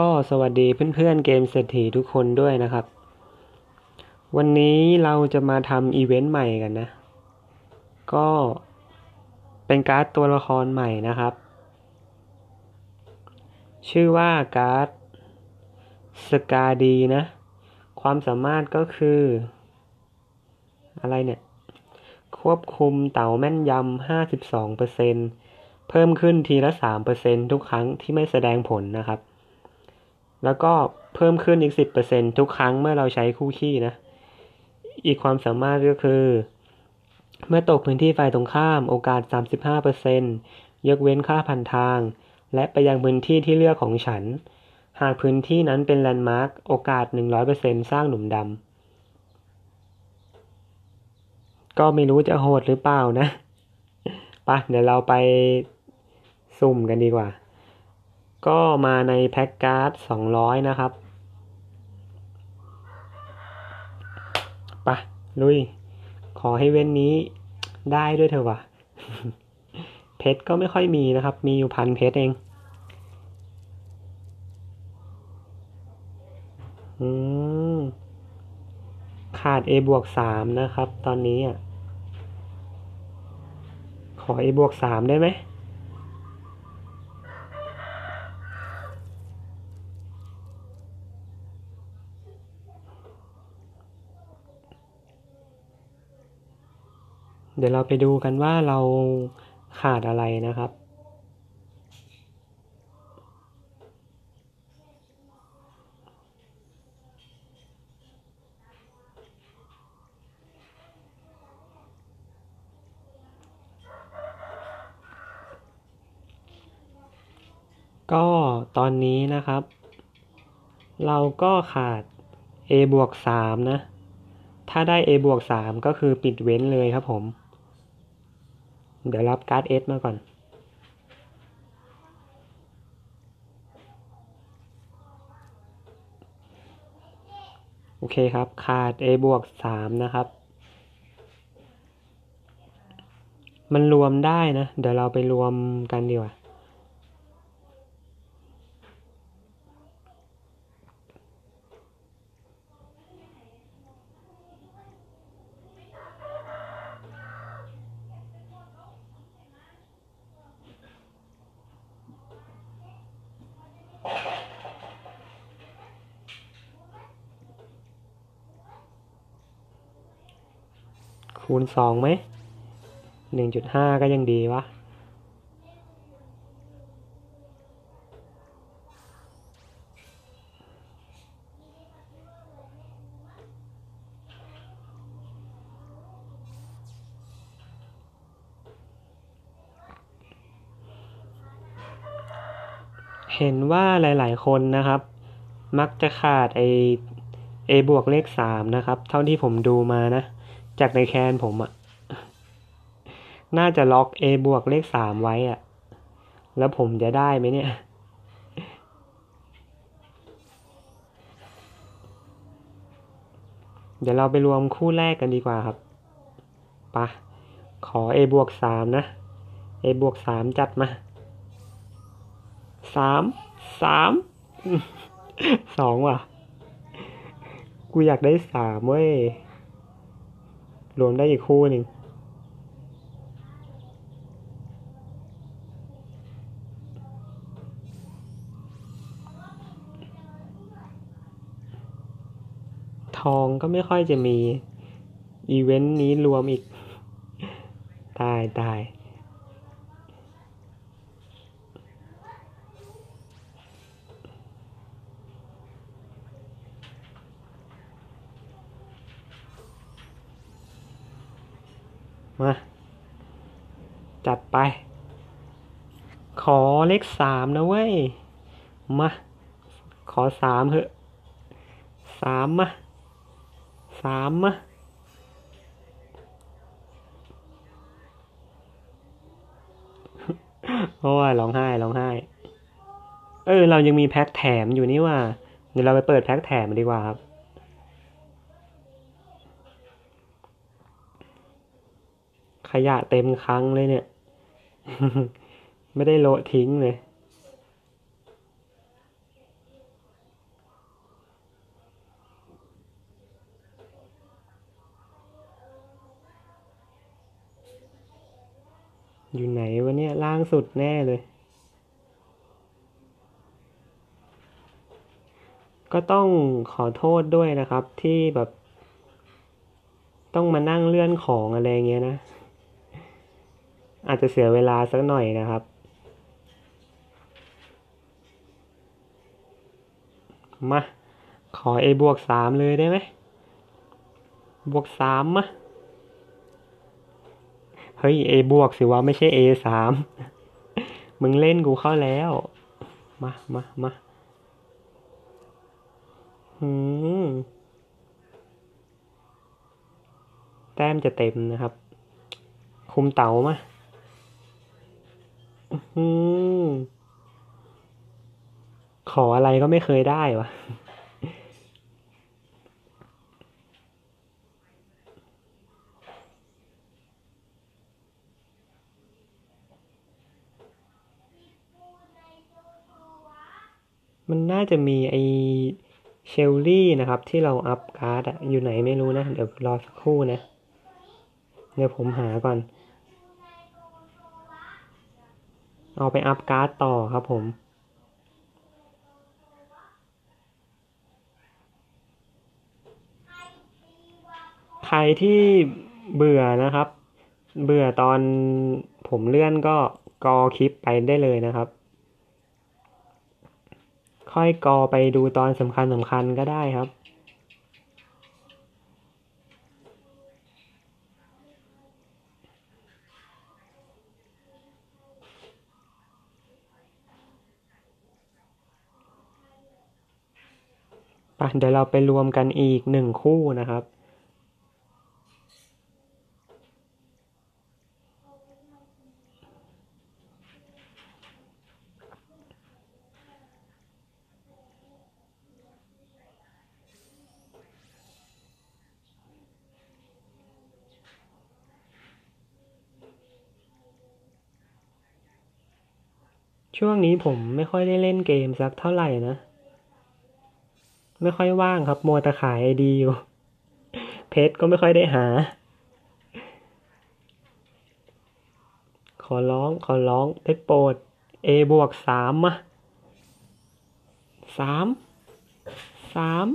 ก็สวัสดีเพื่อนๆเกมเศรษฐีทุกคนด้วยนะครับ วันนี้เราจะมาทำอีเวนต์ใหม่กันนะ ก็เป็นการ์ดตัวละครใหม่นะครับ ชื่อว่าการ์ดสกาดีนะ ความสามารถก็คือ อะไรเนี่ย ควบคุมเต่าแม่นยำ 52%เพิ่มขึ้นทีละ 3%ทุกครั้งที่ไม่แสดงผลนะครับ แล้วก็เพิ่มขึ้นอีก 10%ทุกครั้งเมื่อเราใช้คู่ขี้นะ อีกความสามารถก็คือ เมื่อตกพื้นที่ฝ่ายตรงข้ามโอกาส 35%ยกเว้นค่าพันทาง และไปยังพื้นที่ที่เลือกของฉัน หากพื้นที่นั้นเป็นแลนด์มาร์คโอกาส 100%สร้างหลุมดำ ก็ไม่รู้จะโหดหรือเปล่านะปะเดี๋ยวเราไปสุ่มกันดีกว่า ก็มาในแพ็กการ์ด200นะครับปะลุย ขอให้เว้นนี้ได้ด้วยเถอะวะเพชรก็ไม่ค่อยมีนะครับ มีอยู่พันเพชรเองอืมขาด A บวกสามนะครับ ตอนนี้อะ ขอ A บวกสามได้ไหม เดี๋ยวเราไปดูกันว่าเราขาดอะไรนะครับ ก็ตอนนี้นะครับ เราก็ขาด a บวกสามนะ ถ้าได้ a บวกสามก็คือปิดเว้นเลยครับผม เดี๋ยวรับการ์ดเอสมาก่อนโอเคครับ ขาด a บวกสามนะครับ มันรวมได้นะ เดี๋ยวเราไปรวมกันดีกว่า คูณสองไหมหนึ่งจุดห้าก็ยังดีวะเห็นว่าหลาย ๆ คนนะครับ มักจะขาดไอ a บวกเลขสามนะครับ เท่าที่ผมดูมานะ จากในแคนผมอะน่าจะล็อก a บวกเลขสามไว้อะ แล้วผมจะได้ไหมเนี่ย เดี๋ยวเราไปรวมคู่แรกกันดีกว่าครับปะขอ a บวกสามนะ a บวกสามจัดมาสามสามสองว่ะ กูอยากได้สามเว้ย รวมได้อีกคู่หนึ่งทองก็ไม่ค่อยจะมี อีเวนต์นี้รวมอีก ตายตาย มา จัดไป ขอเลขสามนะเว้ย มา ขอสามเถอะสามมาสามมาโอ้ยร้องไห้ร้องไห้ เออ เรายังมีแพ็คแถมอยู่นี่ว่า เดี๋ยวเราไปเปิดแพ็คแถมดีกว่าครับ ขยะเต็มคังเลยเนี่ย ไม่ได้โลทิ้งเลย อยู่ไหนวะเนี่ยล่างสุดแน่เลยก็ต้องขอโทษด้วยนะครับที่แบบ ต้องมานั่งเลื่อนของอะไรเงี้ยนะ อาจจะเสียเวลาสักหน่อยนะครับ มา ขอ A บวกสามเลยได้ไหม บวกสามมาเฮ้ย A บวกสิวะไม่ใช่ A สามมึงเล่นกูเข้าแล้ว มา มา มาหืมแต้มจะเต็มนะครับ คุมเต๋ามา ขออะไรก็ไม่เคยได้วะมันน่าจะมีไอเชลลี่นะครับ ที่เราอัพการ์ดอยู่ไหนไม่รู้นะ เดี๋ยวรอสักครู่นะ เดี๋ยวผมหาก่อน เอาไปอัพการ์ดต่อครับผมใครที่เบื่อนะครับ เบื่อตอนผมเลื่อนก็กอคลิปไปได้เลยนะครับ ค่อยกอไปดูตอนสำคัญสำคัญก็ได้ครับ ไปเดี๋ยวเราไปรวมกันอีกหนึ่งคู่นะครับ ช่วงนี้ผมไม่ค่อยได้เล่นเกมสักเท่าไหร่นะ ไม่ค่อยว่างครับ มัวแต่ขายไอดีอยู่ เพชรก็ไม่ค่อยได้หา ขอร้อง ขอร้องได้โปรด A บวกสามมาสามสาม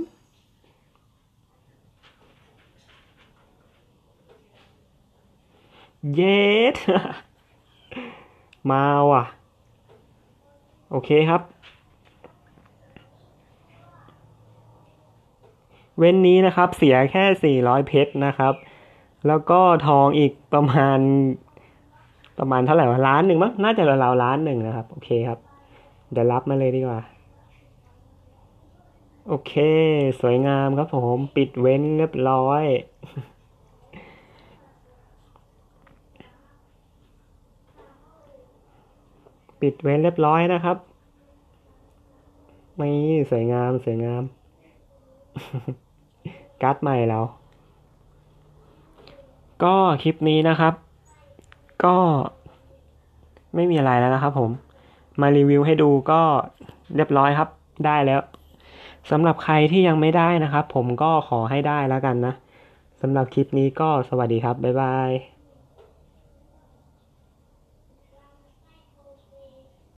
เย็ดมาว่ะ โอเคครับ เว้นนี้นะครับเสียแค่ 400 เพชรนะครับ แล้วก็ทองอีกประมาณ ประมาณเท่าไหร่วะล้านหนึ่งมั้งน่าจะราวๆล้านหนึ่งนะครับ โอเคครับ เดี๋ยวรับมาเลยดีกว่า โอเค สวยงามครับผมปิดเว้นเรียบร้อยปิดเว้นเรียบร้อยนะครับนี่สวยงามสวยงาม การ์ดใหม่แล้ว ก็คลิปนี้นะครับ ก็ไม่มีอะไรแล้วนะครับ ผม มารีวิวให้ดูก็เรียบร้อยครับ ได้แล้วสำหรับใครที่ยังไม่ได้นะครับ ผมก็ขอให้ได้แล้วกันนะสำหรับคลิปนี้ก็สวัสดีครับ บ๊ายบาย